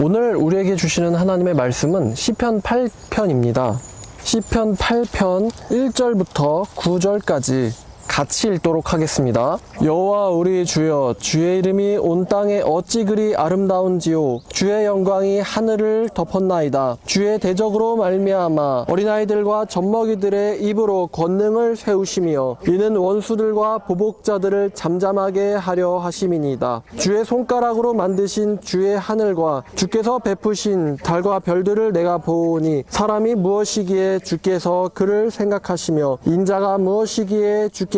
오늘 우리에게 주시는 하나님의 말씀은 시편 8편입니다. 시편 8편 1절부터 9절까지 같이 읽도록 하겠습니다. 여호와 우리 주여 주의 이름이 온 땅에 어찌 그리 아름다운지요 주의 영광이 하늘을 덮었나이다. 주의 대적으로 말미암아 어린아이들과 젖먹이들의 입으로 권능을 세우시며 이는 원수들과 보복자들을 잠잠하게 하려 하심이니이다. 주의 손가락으로 만드신 주의 하늘과 주께서 베푸신 달과 별들을 내가 보니 사람이 무엇이기에 주께서 그를 생각하시며 인자가 무엇이기에 주께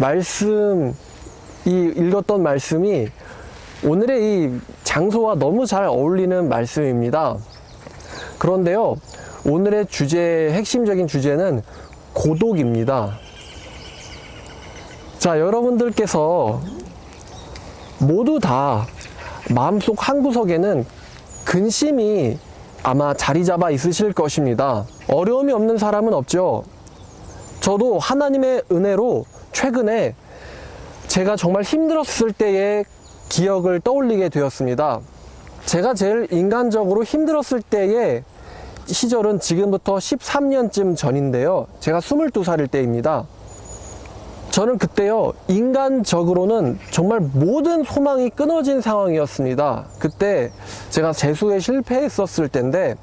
말씀 이 읽었던 말씀이 오늘의 이 장소와 너무 잘 어울리는 말씀입니다. 그런데요, 오늘의 주제, 핵심적인 주제는 고독입니다. 자, 여러분들께서 모두 다 마음속 한구석에는 근심이 아마 자리 잡아 있으실 것입니다. 어려움이 없는 사람은 없죠. 저도 하나님의 은혜로 최근에 제가 정말 힘들었을 때의 기억을 떠올리게 되었습니다. 제가 제일 인간적으로 힘들었을 때의 시절은 지금부터 13년쯤 전인데요. 제가 22살일 때입니다. 저는 그때요, 인간적으로는 정말 모든 소망이 끊어진 상황이었습니다. 그때 제가 재수에 실패했었을 때인데,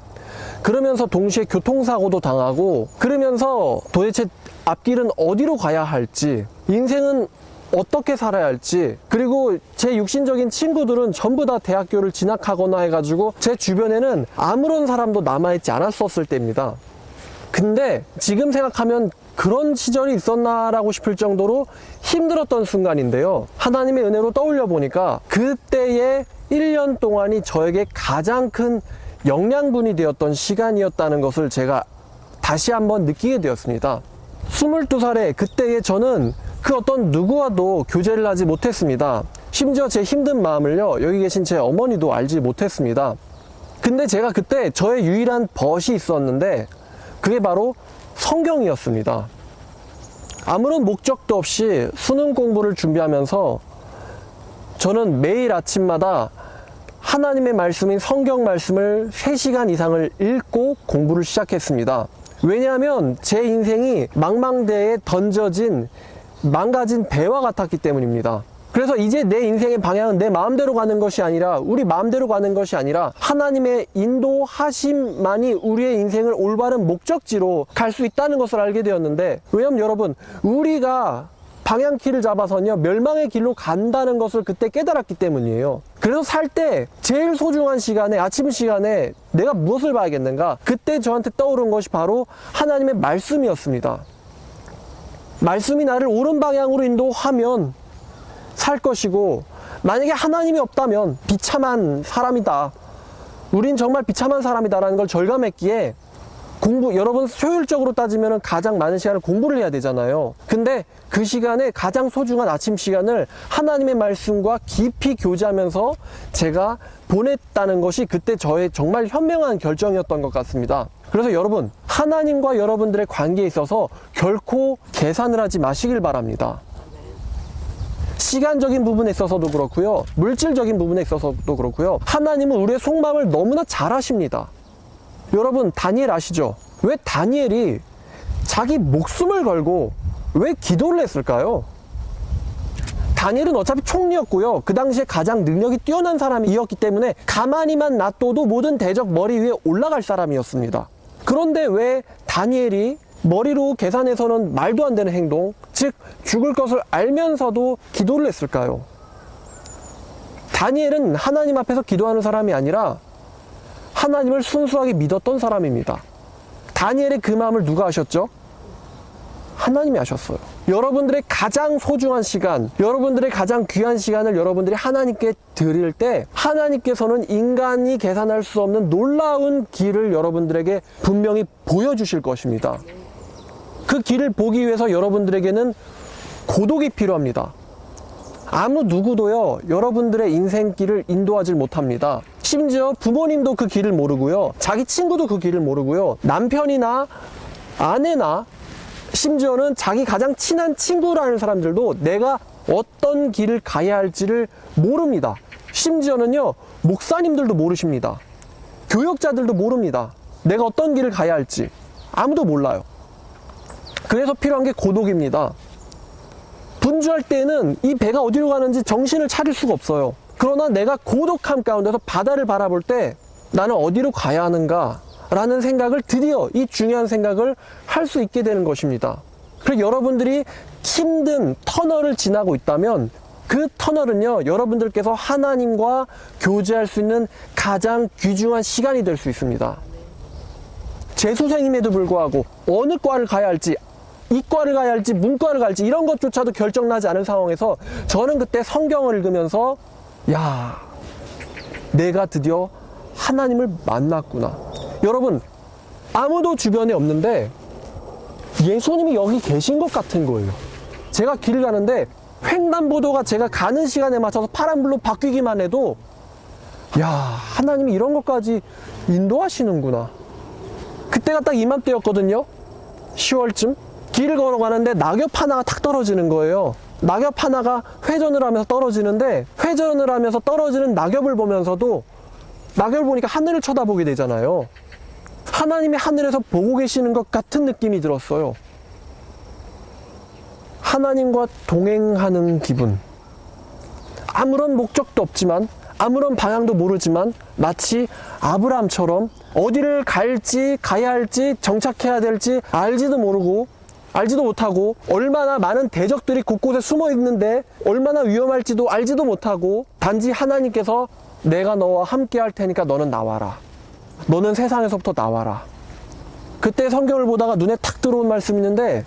그러면서 동시에 교통사고도 당하고, 그러면서 도대체 앞길은 어디로 가야 할지, 인생은 어떻게 살아야 할지, 그리고 제 육신적인 친구들은 전부 다 대학교를 진학하거나 해가지고, 제 주변에는 아무런 사람도 남아있지 않았었을 때입니다. 근데 지금 생각하면 그런 시절이 있었나라고 싶을 정도로 힘들었던 순간인데요. 하나님의 은혜로 떠올려 보니까 그때의 1년 동안이 저에게 가장 큰 영양분이 되었던 시간이었다는 것을 제가 다시 한번 느끼게 되었습니다. 22살에 그때의 저는 그 어떤 누구와도 교제를 하지 못했습니다. 심지어 제 힘든 마음을요, 여기 계신 제 어머니도 알지 못했습니다. 근데 제가 그때 저의 유일한 벗이 있었는데, 그게 바로 성경이었습니다. 아무런 목적도 없이 수능 공부를 준비하면서 저는 매일 아침마다 하나님의 말씀인 성경 말씀을 3시간 이상을 읽고 공부를 시작했습니다. 왜냐하면 제 인생이 망망대에 던져진 망가진 배와 같았기 때문입니다. 그래서 이제 내 인생의 방향은 내 마음대로 가는 것이 아니라 우리 마음대로 가는 것이 아니라 하나님의 인도하심만이 우리의 인생을 올바른 목적지로 갈 수 있다는 것을 알게 되었는데 왜냐면 여러분 우리가 방향키를 잡아서는요 멸망의 길로 간다는 것을 그때 깨달았기 때문이에요. 그래서 살 때 제일 소중한 시간에 아침 시간에 내가 무엇을 봐야겠는가? 그때 저한테 떠오른 것이 바로 하나님의 말씀이었습니다. 말씀이 나를 옳은 방향으로 인도하면 살 것이고 만약에 하나님이 없다면 비참한 사람이다. 우린 정말 비참한 사람이다라는 걸 절감했기에 공부 여러분 효율적으로 따지면 가장 많은 시간을 공부를 해야 되잖아요. 근데 그 시간에 가장 소중한 아침 시간을 하나님의 말씀과 깊이 교제하면서 제가 보냈다는 것이 그때 저의 정말 현명한 결정이었던 것 같습니다. 그래서 여러분 하나님과 여러분들의 관계에 있어서 결코 계산을 하지 마시길 바랍니다. 시간적인 부분에 있어서도 그렇고요. 물질적인 부분에 있어서도 그렇고요. 하나님은 우리의 속마음을 너무나 잘 아십니다. 여러분, 다니엘 아시죠? 왜 다니엘이 자기 목숨을 걸고 왜 기도를 했을까요? 다니엘은 어차피 총리였고요. 그 당시에 가장 능력이 뛰어난 사람이었기 때문에 가만히만 놔둬도 모든 대적 머리 위에 올라갈 사람이었습니다. 그런데 왜 다니엘이 머리로 계산해서는 말도 안 되는 행동, 즉 죽을 것을 알면서도 기도를 했을까요? 다니엘은 하나님 앞에서 기도하는 사람이 아니라 하나님을 순수하게 믿었던 사람입니다. 다니엘의 그 마음을 누가 아셨죠? 하나님이 하셨어요. 여러분들의 가장 소중한 시간, 여러분들의 가장 귀한 시간을 여러분들이 하나님께 드릴 때 하나님께서는 인간이 계산할 수 없는 놀라운 길을 여러분들에게 분명히 보여주실 것입니다. 그 길을 보기 위해서 여러분들에게는 고독이 필요합니다. 아무 누구도요, 여러분들의 인생길을 인도하지 못합니다. 심지어 부모님도 그 길을 모르고요, 자기 친구도 그 길을 모르고요, 남편이나 아내나 심지어는 자기 가장 친한 친구라는 사람들도 내가 어떤 길을 가야 할지를 모릅니다. 심지어는요, 목사님들도 모르십니다. 교역자들도 모릅니다. 내가 어떤 길을 가야 할지. 아무도 몰라요. 그래서 필요한 게 고독입니다. 분주할 때는 이 배가 어디로 가는지 정신을 차릴 수가 없어요. 그러나 내가 고독함 가운데서 바다를 바라볼 때 나는 어디로 가야 하는가 라는 생각을 드디어 이 중요한 생각을 할 수 있게 되는 것입니다. 그리고 여러분들이 힘든 터널을 지나고 있다면 그 터널은요, 여러분들께서 하나님과 교제할 수 있는 가장 귀중한 시간이 될 수 있습니다. 재수생임에도 불구하고 어느 과를 가야 할지 이과를 가야 할지 문과를 갈지 이런 것조차도 결정나지 않은 상황에서 저는 그때 성경을 읽으면서 야 내가 드디어 하나님을 만났구나. 여러분 아무도 주변에 없는데 예수님이 여기 계신 것 같은 거예요. 제가 길을 가는데 횡단보도가 제가 가는 시간에 맞춰서 파란불로 바뀌기만 해도 야 하나님이 이런 것까지 인도하시는구나. 그때가 딱 이맘때였거든요. 10월쯤 길을 걸어가는데 낙엽 하나가 탁 떨어지는 거예요. 낙엽 하나가 회전을 하면서 떨어지는데 회전을 하면서 떨어지는 낙엽을 보면서도 낙엽을 보니까 하늘을 쳐다보게 되잖아요. 하나님이 하늘에서 보고 계시는 것 같은 느낌이 들었어요. 하나님과 동행하는 기분. 아무런 목적도 없지만 아무런 방향도 모르지만 마치 아브라함처럼 어디를 갈지 가야 할지 정착해야 될지 알지도 모르고 알지도 못하고 얼마나 많은 대적들이 곳곳에 숨어 있는데 얼마나 위험할지도 알지도 못하고 단지 하나님께서 내가 너와 함께 할 테니까 너는 나와라. 너는 세상에서부터 나와라. 그때 성경을 보다가 눈에 탁 들어온 말씀이 있는데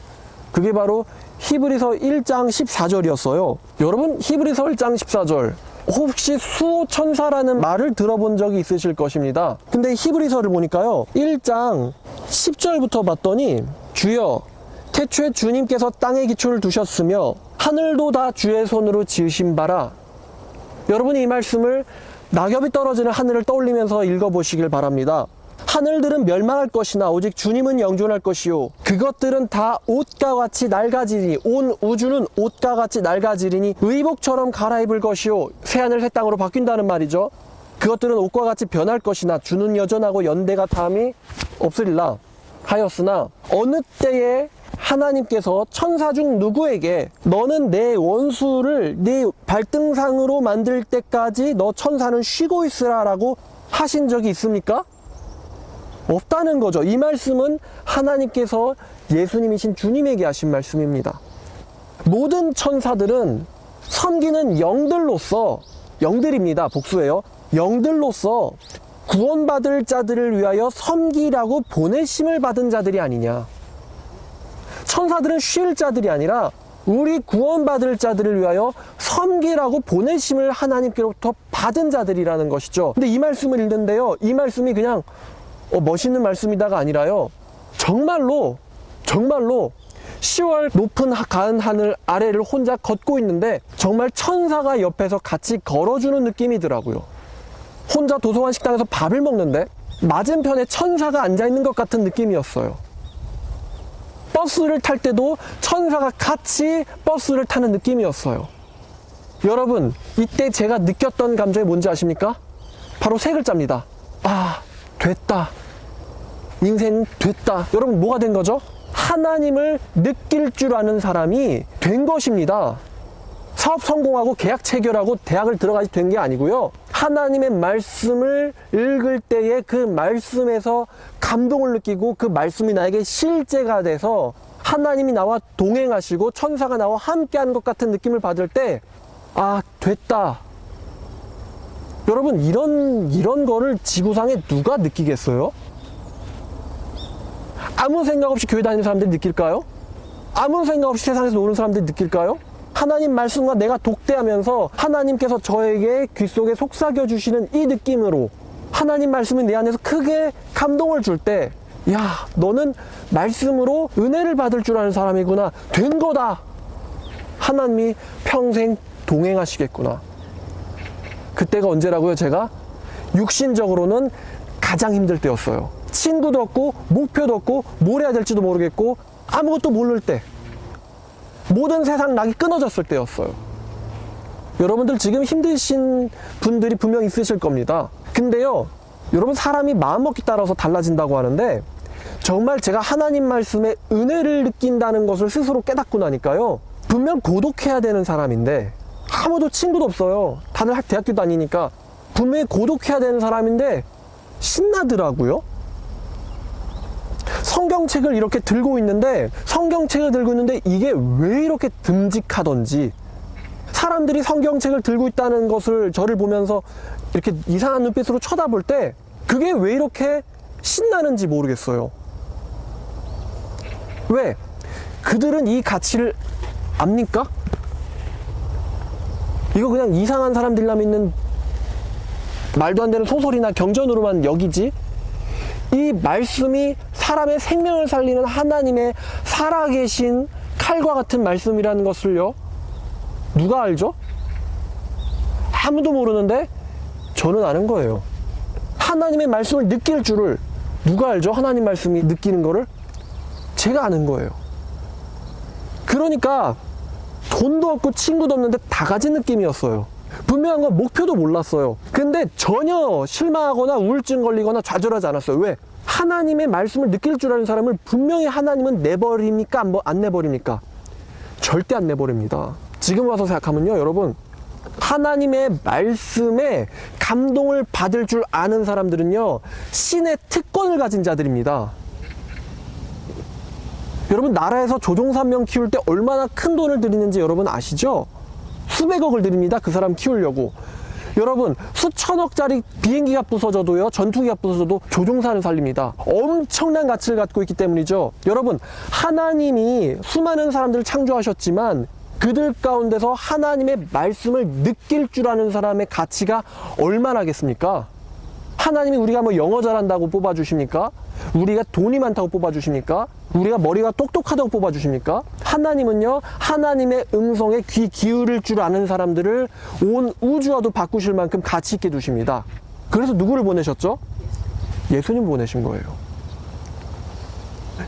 그게 바로 히브리서 1장 14절이었어요. 여러분 히브리서 1장 14절 혹시 수호 천사라는 말을 들어본 적이 있으실 것입니다. 근데 히브리서를 보니까요. 1장 10절부터 봤더니 주여 태초에 주님께서 땅에 기초를 두셨으며 하늘도 다 주의 손으로 지으신 바라. 여러분이 이 말씀을 낙엽이 떨어지는 하늘을 떠올리면서 읽어보시길 바랍니다. 하늘들은 멸망할 것이나 오직 주님은 영존할 것이요. 그것들은 다 옷과 같이 낡아지리니 온 우주는 옷과 같이 낡아지리니 의복처럼 갈아입을 것이요. 새 하늘 새 땅으로 바뀐다는 말이죠. 그것들은 옷과 같이 변할 것이나 주는 여전하고 연대가 다함이 없으리라 하였으나 어느 때에 하나님께서 천사 중 누구에게 너는 내 원수를 네 발등상으로 만들 때까지 너 천사는 쉬고 있으라라고 하신 적이 있습니까? 없다는 거죠. 이 말씀은 하나님께서 예수님이신 주님에게 하신 말씀입니다. 모든 천사들은 섬기는 영들로서 영들입니다. 복수예요. 영들로서 구원받을 자들을 위하여 섬기라고 보내심을 받은 자들이 아니냐. 천사들은 쉴 자들이 아니라 우리 구원받을 자들을 위하여 섬기라고 보내심을 하나님께로부터 받은 자들이라는 것이죠. 근데 이 말씀을 읽는데요. 이 말씀이 그냥 어, 멋있는 말씀이다가 아니라요. 정말로, 정말로 10월 높은 가은 하늘 아래를 혼자 걷고 있는데 정말 천사가 옆에서 같이 걸어주는 느낌이더라고요. 혼자 도서관 식당에서 밥을 먹는데 맞은편에 천사가 앉아 있는 것 같은 느낌이었어요. 버스를 탈 때도 천사가 같이 버스를 타는 느낌이었어요. 여러분, 이때 제가 느꼈던 감정이 뭔지 아십니까? 바로 세 글자입니다. 아, 됐다. 인생 됐다. 여러분, 뭐가 된 거죠? 하나님을 느낄 줄 아는 사람이 된 것입니다. 사업 성공하고 계약 체결하고 대학을 들어가지 된 게 아니고요. 하나님의 말씀을 읽을 때에 그 말씀에서 감동을 느끼고 그 말씀이 나에게 실제가 돼서 하나님이 나와 동행하시고 천사가 나와 함께하는 것 같은 느낌을 받을 때, 아, 됐다. 여러분, 이런, 이런 거를 지구상에 누가 느끼겠어요? 아무 생각 없이 교회 다니는 사람들이 느낄까요? 아무 생각 없이 세상에서 노는 사람들이 느낄까요? 하나님 말씀과 내가 독대하면서 하나님께서 저에게 귀 속에 속삭여 주시는 이 느낌으로 하나님 말씀이 내 안에서 크게 감동을 줄 때, 야, 너는 말씀으로 은혜를 받을 줄 아는 사람이구나. 된 거다. 하나님이 평생 동행하시겠구나. 그때가 언제라고요, 제가? 육신적으로는 가장 힘들 때였어요. 친구도 없고, 목표도 없고, 뭘 해야 될지도 모르겠고, 아무것도 모를 때. 모든 세상 낙이 끊어졌을 때였어요. 여러분들 지금 힘드신 분들이 분명 있으실 겁니다. 근데요, 여러분 사람이 마음먹기 따라서 달라진다고 하는데, 정말 제가 하나님 말씀에 은혜를 느낀다는 것을 스스로 깨닫고 나니까요, 분명 고독해야 되는 사람인데, 아무도 친구도 없어요. 다들 학- 대학교 다니니까. 분명히 고독해야 되는 사람인데, 신나더라고요. 성경책을 이렇게 들고 있는데 성경책을 들고 있는데 이게 왜 이렇게 듬직하던지 사람들이 성경책을 들고 있다는 것을 저를 보면서 이렇게 이상한 눈빛으로 쳐다볼 때 그게 왜 이렇게 신나는지 모르겠어요. 왜? 그들은 이 가치를 압니까? 이거 그냥 이상한 사람들만 있는 말도 안 되는 소설이나 경전으로만 여기지 이 말씀이 사람의 생명을 살리는 하나님의 살아계신 칼과 같은 말씀이라는 것을요, 누가 알죠? 아무도 모르는데 저는 아는 거예요. 하나님의 말씀을 느낄 줄을 누가 알죠? 하나님 말씀이 느끼는 거를 제가 아는 거예요. 그러니까 돈도 없고 친구도 없는데 다 가진 느낌이었어요. 분명한 건 목표도 몰랐어요. 근데 전혀 실망하거나 우울증 걸리거나 좌절하지 않았어요. 왜? 하나님의 말씀을 느낄 줄 아는 사람을 분명히 하나님은 내버립니까? 안, 안 내버립니까? 절대 안 내버립니다. 지금 와서 생각하면요, 여러분. 하나님의 말씀에 감동을 받을 줄 아는 사람들은요, 신의 특권을 가진 자들입니다. 여러분 나라에서 조종사명 키울 때 얼마나 큰 돈을 들이는지 여러분 아시죠? 수백억을 들입니다. 그 사람 키우려고. 여러분 수천억짜리 비행기가 부서져도요 전투기가 부서져도 조종사를 살립니다. 엄청난 가치를 갖고 있기 때문이죠. 여러분 하나님이 수많은 사람들을 창조하셨지만 그들 가운데서 하나님의 말씀을 느낄 줄 아는 사람의 가치가 얼마나겠습니까 하나님이 우리가 뭐 영어 잘한다고 뽑아주십니까? 우리가 돈이 많다고 뽑아주십니까? 우리가 머리가 똑똑하다고 뽑아주십니까? 하나님은요, 하나님의 음성에 귀 기울일 줄 아는 사람들을 온 우주와도 바꾸실 만큼 가치 있게 두십니다. 그래서 누구를 보내셨죠? 예수님 보내신 거예요.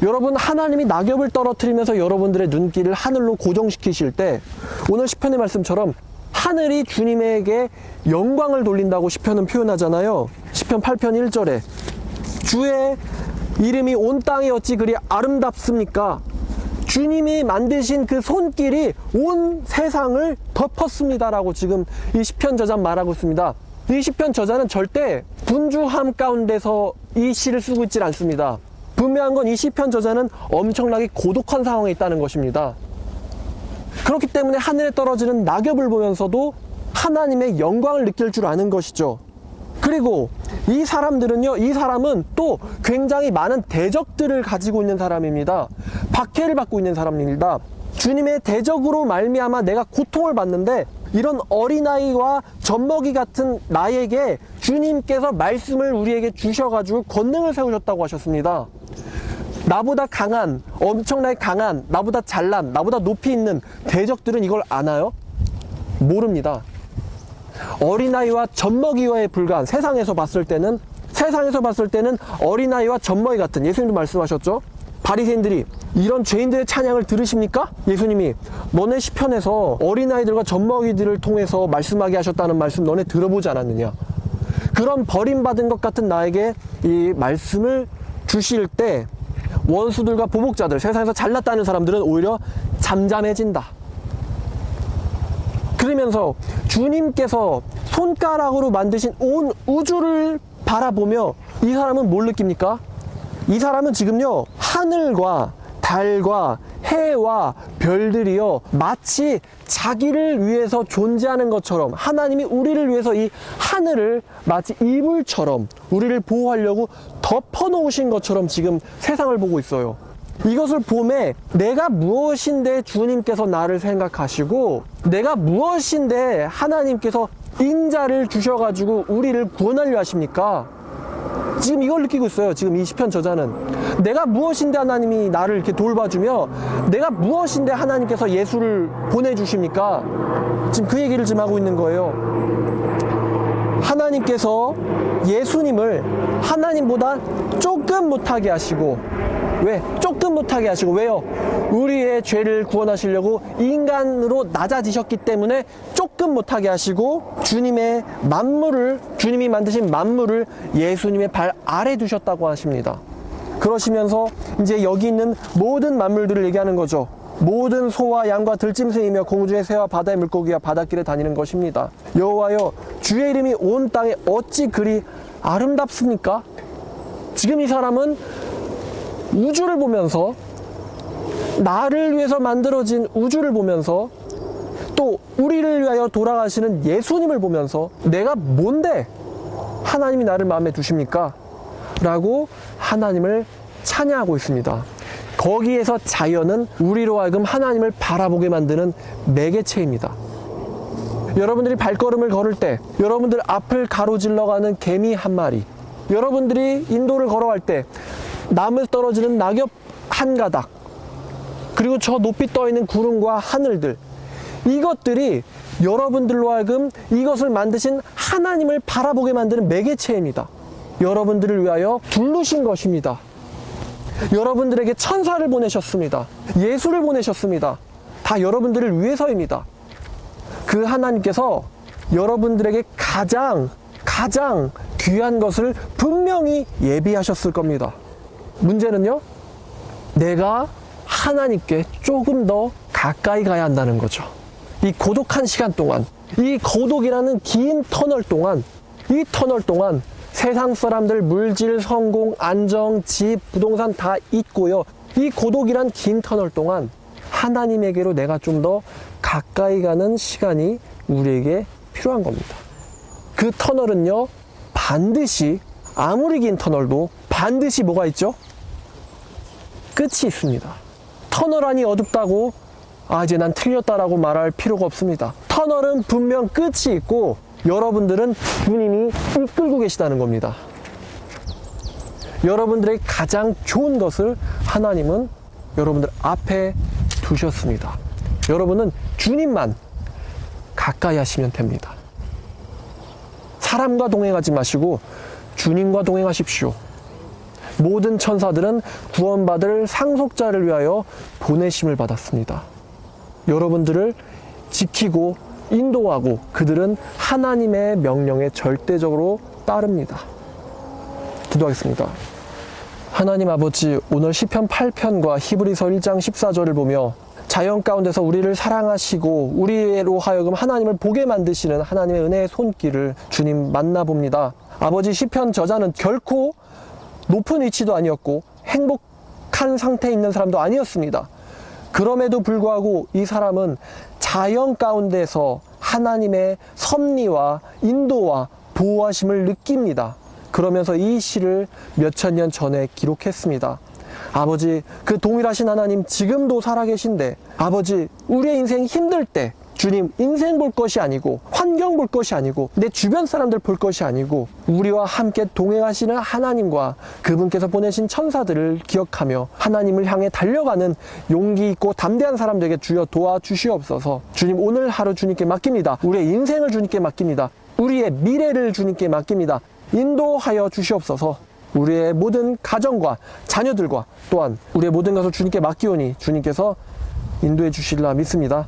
여러분, 하나님이 낙엽을 떨어뜨리면서 여러분들의 눈길을 하늘로 고정시키실 때, 오늘 시편의 말씀처럼 하늘이 주님에게 영광을 돌린다고 시편은 표현하잖아요. 시편 8편 1절에 주의 이름이 온 땅에 어찌 그리 아름답습니까? 주님이 만드신 그 손길이 온 세상을 덮었습니다라고 지금 이 시편 저자는 말하고 있습니다. 이 시편 저자는 절대 분주함 가운데서 이 시를 쓰고 있질 않습니다. 분명한 건 이 시편 저자는 엄청나게 고독한 상황에 있다는 것입니다. 그렇기 때문에 하늘에 떨어지는 낙엽을 보면서도 하나님의 영광을 느낄 줄 아는 것이죠. 그리고 이 사람들은요, 이 사람은 또 굉장히 많은 대적들을 가지고 있는 사람입니다. 박해를 받고 있는 사람입니다. 주님의 대적으로 말미암아 내가 고통을 받는데 이런 어린아이와 젖먹이 같은 나에게 주님께서 말씀을 우리에게 주셔가지고 권능을 세우셨다고 하셨습니다. 나보다 강한, 엄청나게 강한, 나보다 잘난, 나보다 높이 있는 대적들은 이걸 아나요? 모릅니다. 어린아이와 젖먹이와의 불과한 세상에서 봤을 때는 세상에서 봤을 때는 어린아이와 젖먹이 같은 예수님도 말씀하셨죠? 바리새인들이 이런 죄인들의 찬양을 들으십니까? 예수님이 너네 시편에서 어린아이들과 젖먹이들을 통해서 말씀하게 하셨다는 말씀 너네 들어보지 않았느냐? 그런 버림받은 것 같은 나에게 이 말씀을 주실 때 원수들과 보복자들, 세상에서 잘났다는 사람들은 오히려 잠잠해진다. 그러면서 주님께서 손가락으로 만드신 온 우주를 바라보며 이 사람은 뭘 느낍니까? 이 사람은 지금요, 하늘과 달과 해와 별들이요, 마치 자기를 위해서 존재하는 것처럼 하나님이 우리를 위해서 이 하늘을 마치 이불처럼 우리를 보호하려고 덮어 놓으신 것처럼 지금 세상을 보고 있어요. 이것을 봄에 내가 무엇인데 주님께서 나를 생각하시고 내가 무엇인데 하나님께서 인자를 주셔가지고 우리를 구원하려 하십니까? 지금 이걸 느끼고 있어요. 지금 이 시편 저자는 내가 무엇인데 하나님이 나를 이렇게 돌봐주며 내가 무엇인데 하나님께서 예수를 보내주십니까? 지금 그 얘기를 지금 하고 있는 거예요. 하나님께서 예수님을 하나님보다 조금 못하게 하시고 왜? 조금 못하게 하시고 왜요? 우리의 죄를 구원하시려고 인간으로 낮아지셨기 때문에 조금 못하게 하시고 주님의 만물을 주님이 만드신 만물을 예수님의 발 아래 두셨다고 하십니다. 그러시면서 이제 여기 있는 모든 만물들을 얘기하는 거죠. 모든 소와 양과 들짐승이며 공주의 새와 바다의 물고기와 바닷길에 다니는 것입니다. 여호와여 주의 이름이 온 땅에 어찌 그리 아름답습니까? 지금 이 사람은 우주를 보면서 나를 위해서 만들어진 우주를 보면서 또 우리를 위하여 돌아가시는 예수님을 보면서 내가 뭔데 하나님이 나를 마음에 두십니까? 라고 하나님을 찬양하고 있습니다. 거기에서 자연은 우리로 하여금 하나님을 바라보게 만드는 매개체입니다. 여러분들이 발걸음을 걸을 때, 여러분들 앞을 가로질러 가는 개미 한 마리, 여러분들이 인도를 걸어갈 때, 나무 떨어지는 낙엽 한 가닥, 그리고 저 높이 떠 있는 구름과 하늘들, 이것들이 여러분들로 하여금 이것을 만드신 하나님을 바라보게 만드는 매개체입니다. 여러분들을 위하여 부르신 것입니다. 여러분들에게 천사를 보내셨습니다. 예수를 보내셨습니다. 다 여러분들을 위해서입니다. 그 하나님께서 여러분들에게 가장, 가장 귀한 것을 분명히 예비하셨을 겁니다. 문제는요, 내가 하나님께 조금 더 가까이 가야 한다는 거죠. 이 고독한 시간 동안, 이 고독이라는 긴 터널 동안, 이 터널 동안 세상 사람들 물질, 성공, 안정, 집, 부동산 다 잊고요. 이 고독이란 긴 터널 동안 하나님에게로 내가 좀 더 가까이 가는 시간이 우리에게 필요한 겁니다. 그 터널은요, 반드시, 아무리 긴 터널도 반드시 뭐가 있죠? 끝이 있습니다. 터널 안이 어둡다고, 아, 이제 난 틀렸다라고 말할 필요가 없습니다. 터널은 분명 끝이 있고, 여러분들은 주님이 이끌고 계시다는 겁니다. 여러분들의 가장 좋은 것을 하나님은 여러분들 앞에 두셨습니다. 여러분은 주님만 가까이 하시면 됩니다. 사람과 동행하지 마시고 주님과 동행하십시오. 모든 천사들은 구원받을 상속자를 위하여 보내심을 받았습니다. 여러분들을 지키고 인도하고 그들은 하나님의 명령에 절대적으로 따릅니다. 기도하겠습니다. 하나님 아버지, 오늘 시편 8편과 히브리서 1장 14절을 보며 자연 가운데서 우리를 사랑하시고 우리로 하여금 하나님을 보게 만드시는 하나님의 은혜의 손길을 주님 만나봅니다. 아버지 시편 저자는 결코 높은 위치도 아니었고 행복한 상태에 있는 사람도 아니었습니다. 그럼에도 불구하고 이 사람은 자연 가운데서 하나님의 섭리와 인도와 보호하심을 느낍니다. 그러면서 이 시를 몇천 년 전에 기록했습니다. 아버지, 그 동일하신 하나님 지금도 살아계신데, 아버지, 우리의 인생 힘들 때, 주님, 인생 볼 것이 아니고, 환경 볼 것이 아니고, 내 주변 사람들 볼 것이 아니고, 우리와 함께 동행하시는 하나님과 그분께서 보내신 천사들을 기억하며, 하나님을 향해 달려가는 용기 있고 담대한 사람들에게 주여 도와주시옵소서. 주님, 오늘 하루 주님께 맡깁니다. 우리의 인생을 주님께 맡깁니다. 우리의 미래를 주님께 맡깁니다. 인도하여 주시옵소서. 우리의 모든 가정과 자녀들과 또한 우리의 모든 것을 주님께 맡기오니 주님께서 인도해 주실라 믿습니다.